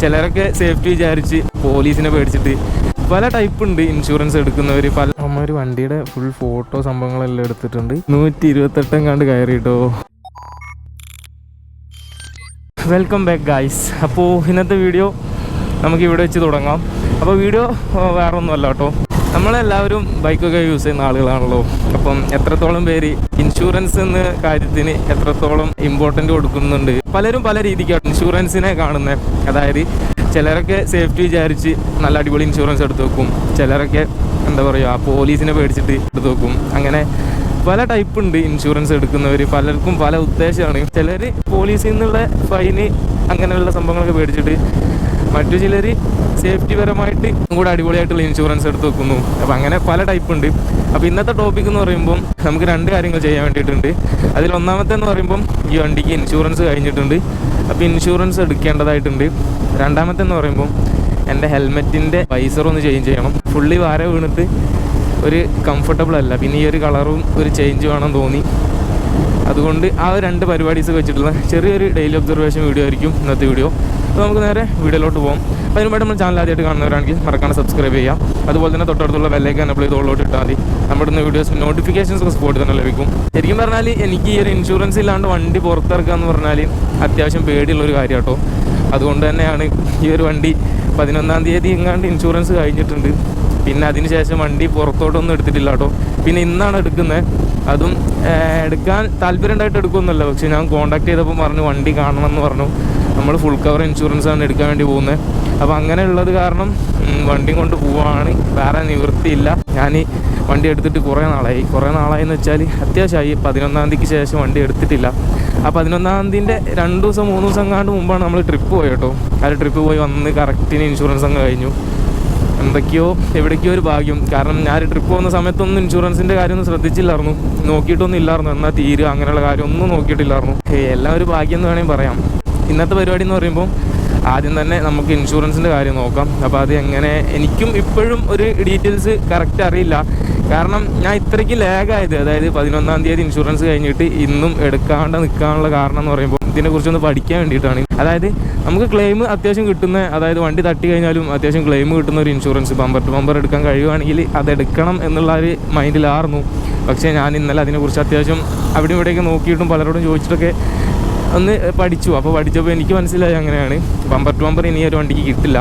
ചിലരൊക്കെ സേഫ്റ്റി വിചാരിച്ച് പോലീസിനെ പേടിച്ചിട്ട് പല ടൈപ്പ് ഉണ്ട് ഇൻഷുറൻസ് എടുക്കുന്നവർ പല അമ്മ വണ്ടിയുടെ ഫുൾ ഫോട്ടോ സംഭവങ്ങളെല്ലാം എടുത്തിട്ടുണ്ട്. നൂറ്റി ഇരുപത്തെട്ടും കണ്ട് കയറിയിട്ടോ. വെൽക്കം ബാക്ക് ഗായ്സ് അപ്പോൾ ഇന്നത്തെ വീഡിയോ നമുക്ക് ഇവിടെ വെച്ച് തുടങ്ങാം. അപ്പോൾ വീഡിയോ വേറെ ഒന്നുമല്ല കേട്ടോ. നമ്മളെല്ലാവരും ബൈക്കൊക്കെ യൂസ് ചെയ്യുന്ന ആളുകളാണല്ലോ. അപ്പം എത്രത്തോളം പേര് ഇൻഷുറൻസ് എന്ന കാര്യത്തിന് എത്രത്തോളം ഇമ്പോർട്ടന്റ് കൊടുക്കുന്നുണ്ട്. പലരും പല രീതിക്കാണ് ഇൻഷുറൻസിനെ കാണുന്നത് അതായത് ചിലരൊക്കെ സേഫ്റ്റി വിചാരിച്ച് നല്ല അടിപൊളി ഇൻഷുറൻസ് എടുത്ത് വെക്കും. ചിലരൊക്കെ എന്താ പറയുക പോലീസിനെ പേടിച്ചിട്ട് എടുത്ത് വെക്കും. അങ്ങനെ പല ടൈപ്പ് ഉണ്ട് ഇൻഷുറൻസ് എടുക്കുന്നവർ പലർക്കും പല ഉദ്ദേശമാണ്. ചിലർ പോലീസിൽ നിന്നുള്ള ഫൈന് അങ്ങനെയുള്ള സംഭവങ്ങളൊക്കെ പേടിച്ചിട്ട് മറ്റു ചിലർ സേഫ്റ്റി പരമായിട്ട് കൂടെ അടിപൊളിയായിട്ടുള്ള ഇൻഷുറൻസ് എടുത്ത് വെക്കുന്നു. അപ്പോൾ അങ്ങനെ പല ടൈപ്പ് ഉണ്ട്. അപ്പോൾ ഇന്നത്തെ ടോപ്പിക് എന്ന് പറയുമ്പോൾ നമുക്ക് രണ്ട് കാര്യങ്ങൾ ചെയ്യാൻ വേണ്ടിയിട്ടുണ്ട്. അതിൽ ഒന്നാമത്തെ എന്ന് പറയുമ്പം ഈ വണ്ടിക്ക് ഇൻഷുറൻസ് കഴിഞ്ഞിട്ടുണ്ട്. അപ്പോൾ ഇൻഷുറൻസ് എടുക്കേണ്ടതായിട്ടുണ്ട്. രണ്ടാമത്തെ എന്ന് പറയുമ്പോൾ എന്റെ ഹെൽമെറ്റിന്റെ വൈസർ ഒന്ന് ചേഞ്ച് ചെയ്യണം. ഫുള്ളി വാര വീണിട്ട് ഒരു കംഫർട്ടബിൾ അല്ല. പിന്നെ ഈ ഒരു കളറും ഒരു ചേഞ്ച് വേണം തോന്നി. അതുകൊണ്ട് ആ രണ്ട് പരിപാടീസ് വെച്ചിട്ടുള്ള ചെറിയൊരു ഡെയിലി ഒബ്സർവേഷൻ വീഡിയോ ആയിരിക്കും ഇന്നത്തെ വീഡിയോ അപ്പോൾ നമുക്ക് നേരെ വീഡിയോയിലോട്ട് പോകാം അതിന് വേണ്ടി നമ്മൾ ചാനൽ ആദ്യമായിട്ട് കാണുന്നവരാണെങ്കിൽ മറക്കാണ്ട് സബ്സ്ക്രൈബ് ചെയ്യാം അതുപോലെ തന്നെ തൊട്ടടുത്തുള്ള ബെല്ലേക്ക് എനബിൾ ചെയ്ത് ഉള്ളോട്ട് ഇട്ടാൽ മതി. നമ്മുടെ ഇന്ന് വീഡിയോസ് നോട്ടിഫിക്കേഷൻസ് സ്പോട്ട് തന്നെ ലഭിക്കും. ശരിക്കും പറഞ്ഞാൽ എനിക്ക് ഈ ഒരു ഇൻഷുറൻസ് ഇല്ലാണ്ട് വണ്ടി പുറത്തിറക്കുക എന്ന് പറഞ്ഞാൽ അത്യാവശ്യം പേടിയുള്ള ഒരു കാര്യം കേട്ടോ അതുകൊണ്ട് തന്നെയാണ് ഈ ഒരു വണ്ടി പതിനൊന്നാം തീയതി എങ്ങാണ്ട് ഇൻഷുറൻസ് കഴിഞ്ഞിട്ടുണ്ട്. പിന്നെ അതിനുശേഷം വണ്ടി പുറത്തോട്ടൊന്നും എടുത്തിട്ടില്ല കേട്ടോ പിന്നെ ഇന്നാണ് എടുക്കുന്നത്. അതും എടുക്കാൻ താല്പര്യം ഉണ്ടായിട്ട് എടുക്കുമെന്നല്ല പക്ഷേ ഞാൻ കോൺടാക്ട് ചെയ്തപ്പോൾ പറഞ്ഞു വണ്ടി കാണണം എന്ന് പറഞ്ഞു. നമ്മൾ ഫുൾ കവർ ഇൻഷുറൻസ് ആണ് എടുക്കാൻ വേണ്ടി പോകുന്നത് അപ്പോൾ അങ്ങനെ ഉള്ളത് കാരണം വണ്ടി കൊണ്ട് പോവാണ്. വേറെ നിവൃത്തിയില്ല. ഞാൻ വണ്ടി എടുത്തിട്ട് കുറേ നാളായി. കുറേ നാളായി എന്ന് വെച്ചാൽ അത്യാവശ്യമായി. പതിനൊന്നാം തീയതിക്ക് ശേഷം വണ്ടി എടുത്തിട്ടില്ല. ആ പതിനൊന്നാം തീയതിന്റെ രണ്ട് ദിവസം മൂന്ന് ദിവസം കാണ്ട് മുമ്പാണ് നമ്മൾ ട്രിപ്പ് പോയി കേട്ടോ. ആ ട്രിപ്പ് പോയി വന്ന് കറക്റ്റിന് ഇൻഷുറൻസ് അങ്ങ് കഴിഞ്ഞു. എന്തൊക്കെയോ എവിടേക്കോ ഒരു ഭാഗ്യം. കാരണം ഞാൻ ട്രിപ്പ് പോകുന്ന സമയത്തൊന്നും ഇൻഷുറൻസിന്റെ കാര്യമൊന്നും ശ്രദ്ധിച്ചില്ലായിരുന്നു. നോക്കിയിട്ടൊന്നും ഇല്ലായിരുന്നു. എന്നാൽ തീരുക അങ്ങനെയുള്ള കാര്യമൊന്നും നോക്കിയിട്ടില്ലായിരുന്നു. എല്ലാം ഒരു ഭാഗ്യം എന്ന് വേണമെങ്കിൽ പറയാം. ഇന്നത്തെ പരിപാടി എന്ന് പറയുമ്പോൾ ആദ്യം തന്നെ നമുക്ക് ഇൻഷുറൻസിന്റെ കാര്യം നോക്കാം. അപ്പോൾ അത് എങ്ങനെ എനിക്കും ഇപ്പോഴും ഒരു ഡീറ്റെയിൽസ് കറക്റ്റ് അറിയില്ല. കാരണം ഞാൻ ഇത്രയ്ക്ക് ലാഗായത് അതായത് പതിനൊന്നാം തീയതി ഇൻഷുറൻസ് കഴിഞ്ഞിട്ട് ഇന്നും എടുക്കാണ്ട് നിൽക്കാനുള്ള കാരണം എന്ന് പറയുമ്പോൾ ഇതിനെക്കുറിച്ചൊന്ന് പഠിക്കാൻ വേണ്ടിയിട്ടാണ്. അതായത് നമുക്ക് ക്ലെയിം അത്യാവശ്യം കിട്ടുന്ന അതായത് വണ്ടി തട്ടി കഴിഞ്ഞാലും അത്യാവശ്യം ക്ലെയിം കിട്ടുന്ന ഒരു ഇൻഷുറൻസ് ബമ്പർ ടു ബമ്പർ എടുക്കാൻ കഴിയുവാണെങ്കിൽ അത് എടുക്കണം എന്നുള്ള ഒരു മൈൻഡിലായിരുന്നു പക്ഷേ ഞാൻ ഇന്നലെ അതിനെക്കുറിച്ച് അത്യാവശ്യം അവിടെ ഇവിടെയൊക്കെ നോക്കിയിട്ടും പലരോടും ചോദിച്ചിട്ടൊക്കെ ഒന്ന് പഠിച്ചു. അപ്പോൾ പഠിച്ചപ്പോൾ എനിക്ക് മനസ്സിലായി അങ്ങനെയാണ്. ബമ്പർ ടു ബമ്പർ ഇനി ഒരു വണ്ടിക്ക് കിട്ടില്ല.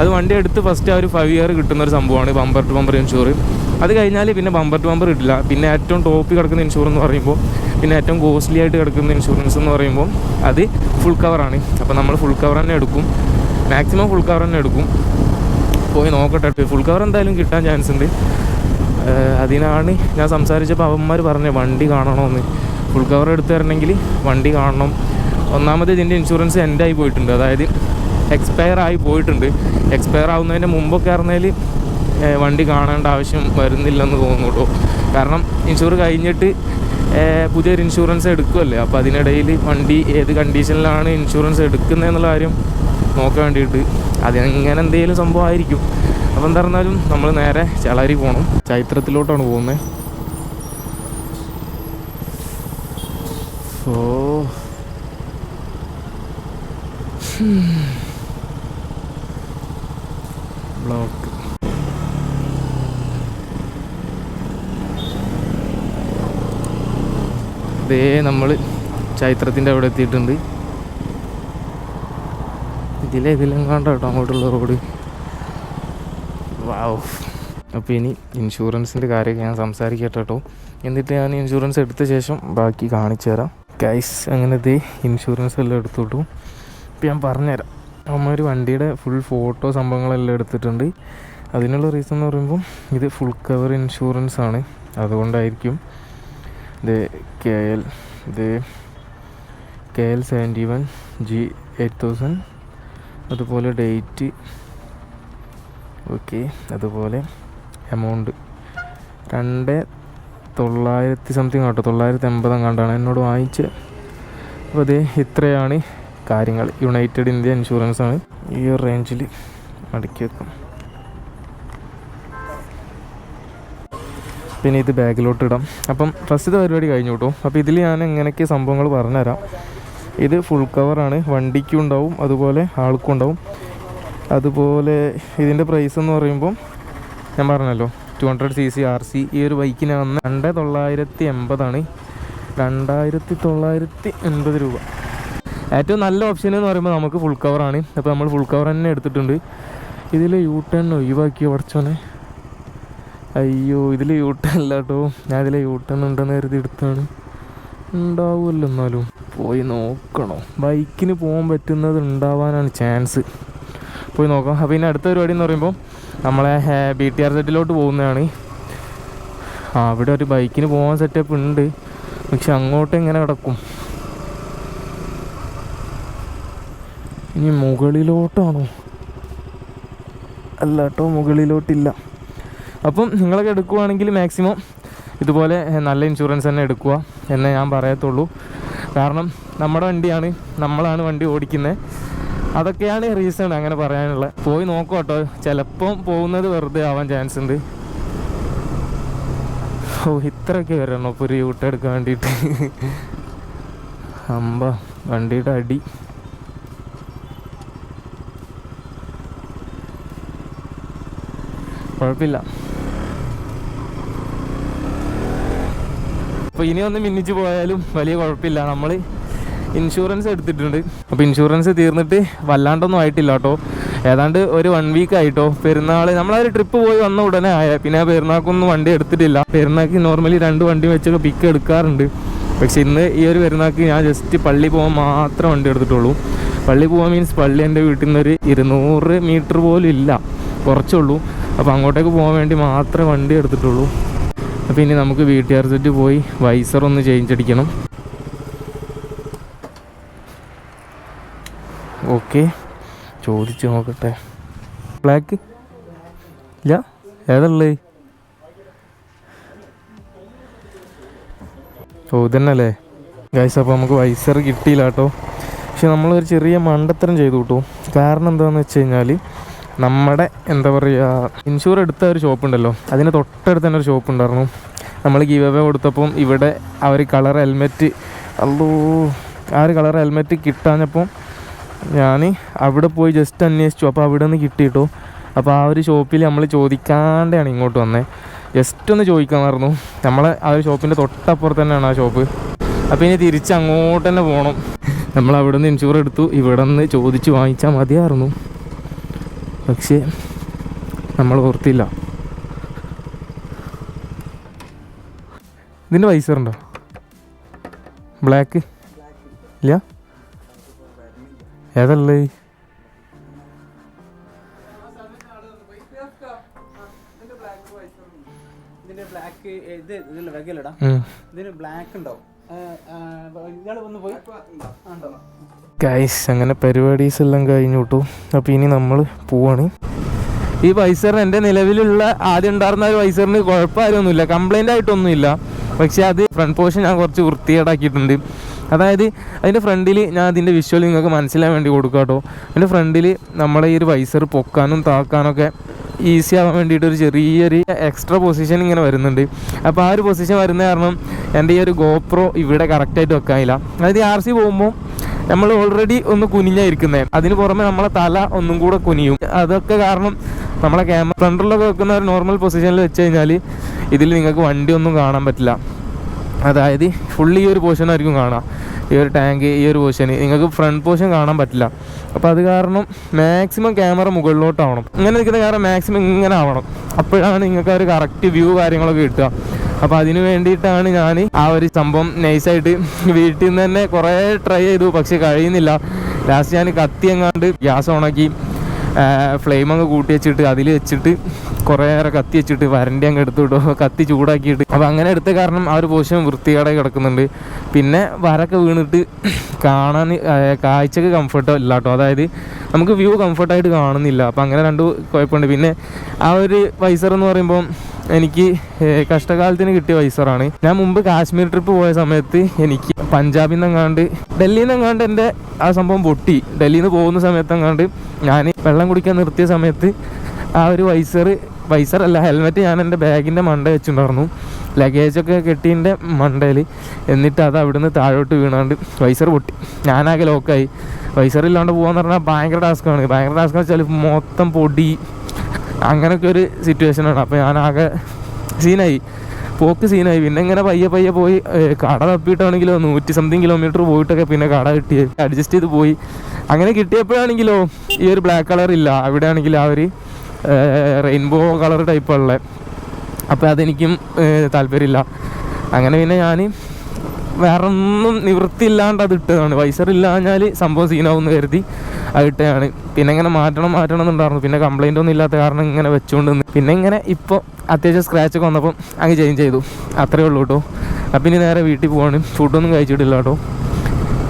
അത് വണ്ടി എടുത്ത് ഫസ്റ്റ് ആ ഒരു ഫൈവ് ഇയർ കിട്ടുന്ന ഒരു സംഭവമാണ് ബമ്പർ ടു ബമ്പർ ഇൻഷുർ അത് കഴിഞ്ഞാൽ പിന്നെ ബമ്പർ ടു ബമ്പർ കിട്ടില്ല. പിന്നെ ഏറ്റവും ടോപ്പിൽ കിടക്കുന്ന ഇൻഷുറൻസ് എന്ന് പറയുമ്പോൾ പിന്നെ ഏറ്റവും കോസ്റ്റ്ലി ആയിട്ട് കിടക്കുന്ന ഇൻഷുറൻസ് എന്ന് പറയുമ്പോൾ അത് ഫുൾ കവറാണ് അപ്പോൾ നമ്മൾ ഫുൾ കവർ തന്നെ എടുക്കും. മാക്സിമം ഫുൾ കവർ തന്നെ എടുക്കും. പോയി നോക്കട്ടെ. ഫുൾ കവർ എന്തായാലും കിട്ടാൻ ചാൻസ് ഉണ്ട്. അതിനാണ് ഞാൻ സംസാരിച്ചപ്പോൾ അവന്മാർ പറഞ്ഞത് വണ്ടി കാണണമെന്ന് ഫുൾ കവർ എടുത്ത് തരണമെങ്കിൽ വണ്ടി കാണണം. ഒന്നാമത് ഇതിന്റെ ഇൻഷുറൻസ് എൻഡ് ആയി പോയിട്ടുണ്ട്. അതായത് എക്സ്പയർ ആയി പോയിട്ടുണ്ട്. എക്സ്പയർ ആവുന്നതിന്റെ മുമ്പൊക്കെ ഇറങ്ങിയാൽ വണ്ടി കാണേണ്ട ആവശ്യം വരുന്നില്ലെന്ന് തോന്നുള്ളൂ കാരണം ഇൻഷുർ കഴിഞ്ഞിട്ട് പുതിയൊരു ഇൻഷുറൻസ് എടുക്കുമല്ലേ അപ്പോൾ അതിനിടയിൽ വണ്ടി ഏത് കണ്ടീഷനിലാണ് ഇൻഷുറൻസ് എടുക്കുന്നത് എന്നുള്ള കാര്യം നോക്കാൻ വേണ്ടിയിട്ട് അതെങ്ങനെ എന്തെങ്കിലും സംഭവമായിരിക്കും. അപ്പോൾ എന്താ പറഞ്ഞാലും നമ്മൾ നേരെ ചളരി പോകണം ചൈത്രത്തിലോട്ടാണ് പോകുന്നത് ഓ ബ്ലോക്ക് ദേ നമ്മൾ ചൈത്രത്തിന്റെ അവിടെ എത്തിയിട്ടുണ്ട്. ഇതിലെ ഇതിലെങ്ങാണ്ട് കേട്ടോ അങ്ങോട്ടുള്ള റോഡ്? വാവ്. അപ്പോൾ ഇനി ഇൻഷുറൻസിന്റെ കാര്യമൊക്കെ ഞാൻ സംസാരിക്കട്ടെ കേട്ടോ. എന്നിട്ട് ഞാൻ ഇൻഷുറൻസ് എടുത്ത ശേഷം ബാക്കി കാണിച്ചു തരാം. ഗൈസ് ദേ ഇൻഷുറൻസ് എല്ലാം എടുത്തോട്ടു. ഇപ്പം ഞാൻ പറഞ്ഞുതരാം. അമ്മ ഒരു വണ്ടിയുടെ ഫുൾ ഫോട്ടോ സംഭവങ്ങളെല്ലാം എടുത്തിട്ടുണ്ട്. അതിനുള്ള റീസൺ എന്ന് പറയുമ്പം ഇത് ഫുൾ കവർ ഇൻഷുറൻസ് ആണ്. അതുകൊണ്ടായിരിക്കും. ഇത് കെ എൽ ഇത് K L seventy one G eight thousand അതുപോലെ ഡേറ്റ് ഓക്കെ അതുപോലെ എമൗണ്ട് രണ്ട് തൊള്ളായിരത്തി സംതിങ് ആട്ടോ. തൊള്ളായിരത്തി എൺപത് എങ്ങാണ്ടാണ് എന്നോട് വാങ്ങിച്ച്. അപ്പോൾ അതേ ഇത്രയാണ് കാര്യങ്ങൾ. യുണൈറ്റഡ് ഇന്ത്യ ഇൻഷുറൻസ് ആണ് ഈ ഒരു റേഞ്ചിൽ അടുക്കി വെക്കും പിന്നെ ഇത് ബാഗിലോട്ട് ഇടാം. അപ്പം ഫസ്റ്റത്തെ പരിപാടി കഴിഞ്ഞു കേട്ടോ. അപ്പോൾ ഇതിൽ ഞാൻ എങ്ങനെയൊക്കെ സംഭവങ്ങൾ പറഞ്ഞുതരാം. ഇത് ഫുൾ കവറാണ് വണ്ടിക്കും ഉണ്ടാവും അതുപോലെ ആൾക്കും ഉണ്ടാവും. അതുപോലെ ഇതിന്റെ പ്രൈസ് എന്ന് പറയുമ്പം ഞാൻ പറഞ്ഞല്ലോ two hundred C C R C ഈ ഒരു ബൈക്കിന് വന്ന് രണ്ട് തൊള്ളായിരത്തി എൺപതാണ്. രണ്ടായിരത്തി തൊള്ളായിരത്തി എൺപത് രൂപ. ഏറ്റവും നല്ല ഓപ്ഷൻ എന്ന് പറയുമ്പോൾ നമുക്ക് ഫുൾ കവറാണ് അപ്പോൾ നമ്മൾ ഫുൾ കവർ തന്നെ എടുത്തിട്ടുണ്ട്. ഇതിൽ യൂ ടേൺ ഒഴിവാക്കിയ കുറച്ചോനെ അയ്യോ ഇതിൽ യൂ ടേൺ അല്ല കേട്ടോ ഞാൻ ഇതിൽ യൂ ടേൺ ഉണ്ടെന്ന് കരുതി എടുത്താണ് ഉണ്ടാവുമല്ലോ എന്നാലും. പോയി നോക്കണോ. ബൈക്കിന് പോകാൻ പറ്റുന്നത് ഉണ്ടാവാനാണ് ചാൻസ് പോയി നോക്കാം. അപ്പോൾ ഇനി അടുത്ത പരിപാടി എന്ന് പറയുമ്പോൾ നമ്മളെ ബി ടി ആർ സെറ്റിലോട്ട് പോകുന്നതാണ്. അവിടെ ഒരു ബൈക്കിന് പോകാൻ സെറ്റപ്പ് ഉണ്ട്. പക്ഷെ അങ്ങോട്ട് എങ്ങനെ കിടക്കും ഇനി മുകളിലോട്ടാണോ? അല്ല കേട്ടോ മുകളിലോട്ടില്ല. അപ്പം നിങ്ങളൊക്കെ എടുക്കുവാണെങ്കിൽ മാക്സിമം ഇതുപോലെ നല്ല ഇൻഷുറൻസ് തന്നെ എടുക്കുക എന്നേ ഞാൻ പറയത്തുള്ളൂ. കാരണം നമ്മുടെ വണ്ടിയാണ് നമ്മളാണ് വണ്ടി ഓടിക്കുന്നത്. അതൊക്കെയാണ് റീസൺ അങ്ങനെ പറയാനുള്ളത് പോയി നോക്കാം കേട്ടോ ചിലപ്പം പോകുന്നത് വെറുതെ ആവാൻ ചാൻസ് ഉണ്ട് ഓ ഇത്രയൊക്കെ വരണം. ഇപ്പോൾ ഒരു യൂട്ട് എടുക്കാൻ വേണ്ടിയിട്ട് അമ്പ വണ്ടിയുടെ അടി. കുഴപ്പമില്ല അപ്പോൾ ഇനി ഒന്ന് മിന്നിച്ച് പോയാലും വലിയ കുഴപ്പമില്ല നമ്മൾ ഇൻഷുറൻസ് എടുത്തിട്ടുണ്ട്. അപ്പോൾ ഇൻഷുറൻസ് തീർന്നിട്ട് വല്ലാണ്ടൊന്നും ആയിട്ടില്ല കേട്ടോ ഏതാണ്ട് ഒരു വൺ വീക്ക് ആയിട്ടോ. പെരുന്നാൾ നമ്മളൊരു ട്രിപ്പ് പോയി വന്ന ഉടനെ ആയ. പിന്നെ പെരുന്നാൾക്കൊന്നും വണ്ടി എടുത്തിട്ടില്ല. പെരുന്നാൾക്ക് നോർമലി രണ്ട് വണ്ടി വെച്ചൊക്കെ പിക്ക് എടുക്കാറുണ്ട്. പക്ഷെ ഇന്ന് ഈ ഒരു പെരുന്നാൾക്ക് ഞാൻ ജസ്റ്റ് പള്ളി പോകാൻ മാത്രം വണ്ടി എടുത്തിട്ടുള്ളൂ. പള്ളി പോകാൻ മീൻസ് പള്ളി എന്റെ വീട്ടിൽ നിന്ന് ഒരു ഇരുന്നൂറ് മീറ്റർ പോലും ഇല്ല. കുറച്ചുള്ളൂ. അപ്പോൾ അങ്ങോട്ടേക്ക് പോകാൻ വേണ്ടി മാത്രമേ വണ്ടി എടുത്തിട്ടുള്ളൂ. അപ്പോൾ ഇനി നമുക്ക് വി ടി ആർ സെറ്റ് പോയി വൈസർ ഒന്ന് ചേഞ്ച് അടിക്കണം. ഓക്കെ. ചോദിച്ച് നോക്കട്ടെ. ബ്ലാക്ക് ഇല്ല? ഏതുള്ളത് ഓ ഇതന്നല്ലേ ഗൈസ് അപ്പോൾ നമുക്ക് വൈസർ കിട്ടിയില്ല കേട്ടോ പക്ഷെ നമ്മളൊരു ചെറിയ മണ്ടത്തരം ചെയ്തു കിട്ടും. കാരണം എന്താണെന്ന് വെച്ച് കഴിഞ്ഞാൽ നമ്മുടെ എന്താ പറയുക ഇൻഷുർ എടുത്ത ഒരു ഷോപ്പ് ഉണ്ടല്ലോ. അതിന് തൊട്ടടുത്ത് തന്നെ ഒരു ഷോപ്പ് ഉണ്ടായിരുന്നു. നമ്മൾ ഗീവ് അവേ കൊടുത്തപ്പം ഇവിടെ ആ ഒരു കളർ ഹെൽമെറ്റ് അല്ലോ ആ ഒരു കളർ ഹെൽമെറ്റ് കിട്ടാഞ്ഞപ്പം ഞാൻ അവിടെ പോയി ജസ്റ്റ് അന്വേഷിച്ചു. അപ്പോൾ അവിടെ നിന്ന് കിട്ടിയിട്ടു. അപ്പോൾ ആ ഒരു ഷോപ്പിൽ നമ്മൾ ചോദിക്കാണ്ടാണ് ഇങ്ങോട്ട് വന്നത് ജസ്റ്റ് ഒന്ന് ചോദിക്കാമായിരുന്നു നമ്മളെ ആ ഒരു ഷോപ്പിന്റെ തൊട്ടപ്പുറത്ത് തന്നെയാണ് ആ ഷോപ്പ് അപ്പോൾ ഇനി തിരിച്ച് അങ്ങോട്ട് തന്നെ പോകണം നമ്മൾ അവിടെ നിന്ന് ഇൻഷുർ എടുത്തു. ഇവിടെ നിന്ന് ചോദിച്ച് വാങ്ങിച്ചാൽ മതിയായിരുന്നു. പക്ഷേ നമ്മൾ ഓർത്തില്ല. ഇതിന്റെ പൈസ ഉണ്ടോ? ബ്ലാക്ക് ഇല്ല? ഉണ്ടോ? ഗൈസ് അങ്ങനെ പരിപാടീസ് എല്ലാം കഴിഞ്ഞു കിട്ടു അപ്പോൾ ഇനി നമ്മൾ പോവാണ്. ഈ വൈസറിന് എന്റെ നിലവിലുള്ള ആദ്യം ഉണ്ടായിരുന്ന ഒരു വൈസറിന് കുഴപ്പമായൊന്നുമില്ല കംപ്ലൈന്റ് ആയിട്ടൊന്നുമില്ല. പക്ഷേ അത് ഫ്രണ്ട് പോർഷൻ ഞാൻ കുറച്ച് വൃത്തികേടാക്കിയിട്ടുണ്ട്. അതായത് അതിന്റെ ഫ്രണ്ടിൽ ഞാൻ അതിന്റെ വിഷ്വൽ നിങ്ങൾക്ക് മനസ്സിലാൻ വേണ്ടി കൊടുക്കാം കേട്ടോ. അതിന്റെ ഫ്രണ്ടിൽ നമ്മളെ ഈ ഒരു വൈസർ പൊക്കാനും താക്കാനൊക്കെ ഈസി ആവാൻ വേണ്ടിയിട്ട് ഒരു ചെറിയൊരു എക്സ്ട്രാ പൊസിഷൻ ഇങ്ങനെ വരുന്നുണ്ട്. അപ്പോൾ ആ ഒരു പൊസിഷൻ വരുന്ന കാരണം എന്റെ ഈ ഒരു ഗോപ്രോ ഇവിടെ കറക്റ്റായിട്ട് വെക്കാനില്ല. അതായത് ആർ സി പോകുമ്പോൾ നമ്മൾ ഓൾറെഡി ഒന്ന് കുനിഞ്ഞായിരിക്കുന്നത് അതിന് പുറമെ നമ്മളെ തല ഒന്നും കൂടെ കുനിയും. അതൊക്കെ കാരണം നമ്മളെ ക്യാമറ ഫ്രണ്ടിലൊക്കെ വെക്കുന്ന ഒരു നോർമൽ പൊസിഷനിൽ വെച്ച് കഴിഞ്ഞാൽ ഇതിൽ നിങ്ങൾക്ക് വണ്ടി ഒന്നും കാണാൻ പറ്റില്ല. അതായത് ഫുള്ളി ഈ ഒരു പോർഷൻ ആയിരിക്കും കാണാം. ഈ ഒരു ടാങ്ക് ഈ ഒരു പോർഷൻ നിങ്ങൾക്ക് ഫ്രണ്ട് പോർഷൻ കാണാൻ പറ്റില്ല. അപ്പോൾ അത് കാരണം മാക്സിമം ക്യാമറ മുകളിലോട്ടാവണം. ഇങ്ങനെ നിൽക്കുന്ന കാരണം മാക്സിമം ഇങ്ങനെ ആവണം. അപ്പോഴാണ് നിങ്ങൾക്ക് ഒരു കറക്റ്റ് വ്യൂ കാര്യങ്ങളൊക്കെ കിട്ടുക. അപ്പോൾ അതിന് വേണ്ടിയിട്ടാണ് ഞാൻ ആ ഒരു സംഭവം നൈസായിട്ട് വീട്ടിൽ നിന്ന് തന്നെ കുറേ ട്രൈ ചെയ്തു. പക്ഷേ കഴിയുന്നില്ല. ലാസ്റ്റ് ഞാൻ കത്തി എങ്ങാണ്ട് ഗ്യാസ് ഓണാക്കി അങ്ങ് കൂട്ടി വെച്ചിട്ട് അതിൽ വെച്ചിട്ട് കുറേ നേരം കത്തി വെച്ചിട്ട് വരണ്ടി അങ്ങ് എടുത്തു വിടും. കത്തി ചൂടാക്കിയിട്ട്. അപ്പോൾ അങ്ങനെ എടുത്ത കാരണം ആ ഒരു പോഷൻ വൃത്തികേടായി കിടക്കുന്നുണ്ട്. പിന്നെ വരൊക്കെ വീണിട്ട് കാണാൻ കാഴ്ചക്ക് കംഫർട്ടോ ഇല്ല കേട്ടോ അതായത് നമുക്ക് വ്യൂ കംഫർട്ടായിട്ട് കാണുന്നില്ല. അപ്പോൾ അങ്ങനെ രണ്ട് കുഴപ്പമുണ്ട്. പിന്നെ ആ ഒരു വൈസർ എന്ന് പറയുമ്പോൾ എനിക്ക് കഷ്ടകാലത്തിന് കിട്ടിയ വൈസറാണ് ഞാൻ മുമ്പ് കാശ്മീർ ട്രിപ്പ് പോയ സമയത്ത് എനിക്ക് പഞ്ചാബിൽ നിന്നെങ്ങാണ്ട് ഡൽഹിയിൽ നിന്നെങ്ങാണ്ട് എന്റെ ആ സംഭവം പൊട്ടി. ഡൽഹിയിൽ നിന്ന് പോകുന്ന സമയത്തെങ്ങാണ്ട് ഞാൻ വെള്ളം കുടിക്കാൻ നിർത്തിയ സമയത്ത് ആ ഒരു വൈസർ വൈസറല്ല ഹെൽമെറ്റ് ഞാൻ എന്റെ ബാഗിന്റെ മണ്ട വെച്ചിട്ടുണ്ടായിരുന്നു. ലഗേജൊക്കെ കെട്ടിന്റെ മണ്ടയിൽ എന്നിട്ട് അത് അവിടുന്ന് താഴോട്ട് വീണാണ്ട് വൈസർ പൊട്ടി. ഞാനാകെ ലോക്കായി വൈസർ ഇല്ലാണ്ട് പോകാന്ന് പറഞ്ഞാൽ ഭയങ്കര ടാസ്ക്കാണ് ഭയങ്കര ടാസ്ക് എന്ന് വെച്ചാൽ മൊത്തം പൊടി. അങ്ങനെയൊക്കെ ഒരു സിറ്റുവേഷനാണ് അപ്പോൾ ഞാനാകെ സീനായി പോക്ക് സീനായി പിന്നെ ഇങ്ങനെ പയ്യെ പയ്യെ പോയി കട തപ്പിയിട്ടാണെങ്കിലോ നൂറ്റി സംതിങ് കിലോമീറ്റർ പോയിട്ടൊക്കെ പിന്നെ കട കിട്ടി. അഡ്ജസ്റ്റ് ചെയ്ത് പോയി. അങ്ങനെ കിട്ടിയപ്പോഴാണെങ്കിലോ ഈ ഒരു ബ്ലാക്ക് കളർ ഇല്ല. അവിടെ ആണെങ്കിൽ ആ ഒരു റെയിൻബോ കളർ ടൈപ്പുള്ള അപ്പോൾ അതെനിക്കും താല്പര്യമില്ല. അങ്ങനെ പിന്നെ ഞാൻ വേറെ ഒന്നും നിവൃത്തിയില്ലാണ്ട് അത് ഇട്ടതാണ്. വൈസർ ഇല്ലാഞ്ഞാൽ സംഭവം സീനാവുമെന്ന് കരുതി അത് ഇട്ടതാണ്. പിന്നെ ഇങ്ങനെ മാറ്റണം മാറ്റണം എന്നുണ്ടായിരുന്നു. പിന്നെ കംപ്ലൈന്റ് ഒന്നും ഇല്ലാത്ത കാരണം ഇങ്ങനെ വെച്ചുകൊണ്ട് പിന്നെ ഇങ്ങനെ ഇപ്പോൾ അത്യാവശ്യം സ്ക്രാച്ച് ഒക്കെ വന്നപ്പം അങ്ങ് ചേഞ്ച് ചെയ്തു. അത്രേ ഉള്ളൂ കേട്ടോ അപ്പം ഇനി നേരെ വീട്ടിൽ പോവാണ്. ഫുഡൊന്നും കഴിച്ചിട്ടില്ല കേട്ടോ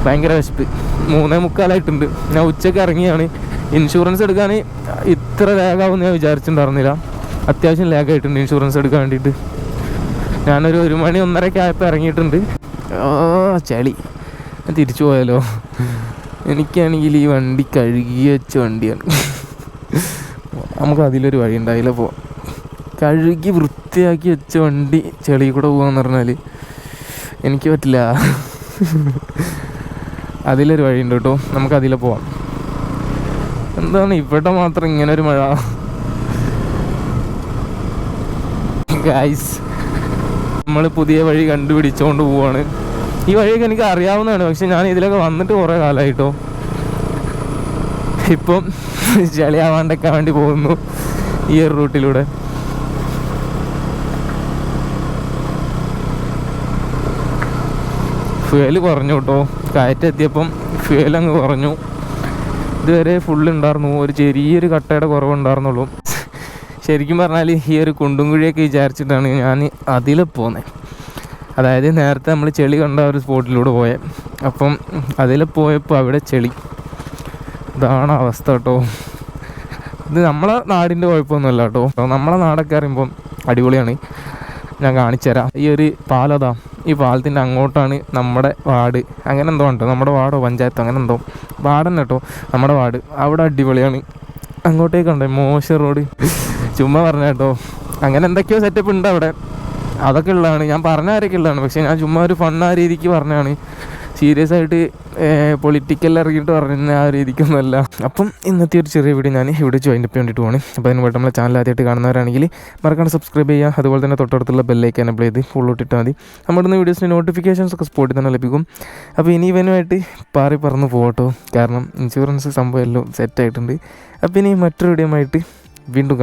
ഭയങ്കര വിശപ്പ്. മൂന്നേ മുക്കാലായിട്ടുണ്ട്. ഞാൻ ഉച്ചയ്ക്ക് ഇറങ്ങിയാണ്. ഇൻഷുറൻസ് എടുക്കാൻ ഇത്ര ലാഗാവുമെന്ന് ഞാൻ വിചാരിച്ചിട്ടുണ്ടായിരുന്നില്ല. അത്യാവശ്യം ലാഗായിട്ടുണ്ട് ഇൻഷുറൻസ് എടുക്കാൻ വേണ്ടിയിട്ട്. ഞാനൊരു ഒരു മണി ഒന്നരയ്ക്ക് ആയപ്പോൾ ഇറങ്ങിയിട്ടുണ്ട്. ചളി. തിരിച്ചു പോയാലോ? എനിക്കാണെങ്കിൽ ഈ വണ്ടി കഴുകി വെച്ച വണ്ടിയാണ്. നമുക്ക് അതിലൊരു വഴി ഉണ്ടായില്ല പോവാം കഴുകി വൃത്തിയാക്കി വെച്ച വണ്ടി ചെളി കൂടെ പോകാന്ന് പറഞ്ഞാൽ എനിക്ക് പറ്റില്ല. അതിലൊരു വഴിയുണ്ട് കേട്ടോ. നമുക്ക് അതിലെ പോവാം. എന്താണ് ഇവിടെ മാത്രം ഇങ്ങനെ ഒരു മഴ? ഗൈസ് നമ്മൾ പുതിയ വഴി കണ്ടുപിടിച്ചോണ്ട് പോവാണ്. ഈ വഴിയൊക്കെ എനിക്ക് അറിയാവുന്നതാണ് പക്ഷെ ഞാൻ ഇതിലൊക്കെ വന്നിട്ട് കുറേ കാലമായിട്ടോ ഇപ്പം ചളിയാവാണ്ടൊക്കെ വേണ്ടി പോകുന്നു ഈ ഒരു റൂട്ടിലൂടെ. ഫ്യൂവൽ കുറഞ്ഞു കേട്ടോ. കയറ്റെത്തിയപ്പം ഫ്യൂവൽ അങ്ങ് കുറഞ്ഞു. ഇതുവരെ ഫുള്ള് ഉണ്ടായിരുന്നു. ഒരു ചെറിയൊരു കട്ടയുടെ കുറവുണ്ടായിരുന്നുള്ളൂ. ശരിക്കും പറഞ്ഞാൽ ഈ ഒരു കുണ്ടും കുഴിയൊക്കെ വിചാരിച്ചിട്ടാണ് ഞാൻ അതിൽ പോകുന്നത് അതായത് നേരത്തെ നമ്മൾ ചെളി കണ്ട ഒരു സ്പോട്ടിലൂടെ പോയത് അപ്പം അതിൽ പോയപ്പോൾ അവിടെ ചെളി. ഇതാണ് അവസ്ഥ കേട്ടോ. ഇത് നമ്മളെ നാടിന്റെ കുഴപ്പമൊന്നുമല്ല കേട്ടോ. നമ്മളെ നാടൊക്കെ അറിയുമ്പം അടിപൊളിയാണ്. ഞാൻ കാണിച്ചു തരാം ഈ ഒരു പാലതാ ഈ പാലത്തിന്റെ അങ്ങോട്ടാണ് നമ്മുടെ വാർഡ്. അങ്ങനെ എന്തോ ഉണ്ടോ? നമ്മുടെ വാർഡോ പഞ്ചായത്തോ? അങ്ങനെ എന്തോ. വാർഡന്നെ കേട്ടോ നമ്മുടെ വാർഡ്. അവിടെ അടിപൊളിയാണ്. അങ്ങോട്ടേക്കുണ്ട് മോശം റോഡ്. ചുമ്മാ പറഞ്ഞ കേട്ടോ. അങ്ങനെ എന്തൊക്കെയോ സെറ്റപ്പ് ഉണ്ട് അവിടെ. അതൊക്കെ ഉള്ളതാണ്. ഞാൻ പറഞ്ഞ ആരൊക്കെ ഉള്ളതാണ്. പക്ഷേ ഞാൻ ചുമ്മാ ഒരു ഫണ്ണാ രീതിക്ക് പറഞ്ഞതാണ്. സീരിയസ് ആയിട്ട് പൊളിറ്റിക്കൽ ഇറങ്ങിയിട്ട് പറഞ്ഞ ആ രീതിക്കൊന്നുമല്ല. അപ്പം ഇന്നത്തെ ഒരു ചെറിയ വീഡിയോ ഞാൻ ഇവിടെ ജോയിൻ അപ്പ് വേണ്ടിയിട്ട് പോകണം അപ്പോൾ അതിന് നമ്മളെ ചാനൽ ആദ്യമായിട്ട് കാണുന്നവരാണെങ്കിൽ മറക്കാണ്ട് സബ്സ്ക്രൈബ് ചെയ്യുക. അതുപോലെ തന്നെ തൊട്ടടുത്തുള്ള ബെല്ലൈക്ക് എനബിൾ ചെയ്ത് ഫുൾ ഇട്ടാൽ മതി. നമ്മുടെ ഇന്ന് വീഡിയോസിന്റെ നോട്ടിഫിക്കേഷൻസ് ഒക്കെ സ്പോട്ടിൽ തന്നെ ലഭിക്കും. അപ്പോൾ ഇനി ഇവനുമായിട്ട് പാറി പറന്ന് പോകട്ടോ കാരണം ഇൻഷുറൻസ് സംഭവം എല്ലാം സെറ്റായിട്ടുണ്ട് അപ്പോൾ ഇനി മറ്റൊരു വീഡിയോ ആയിട്ട് വീണ്ടും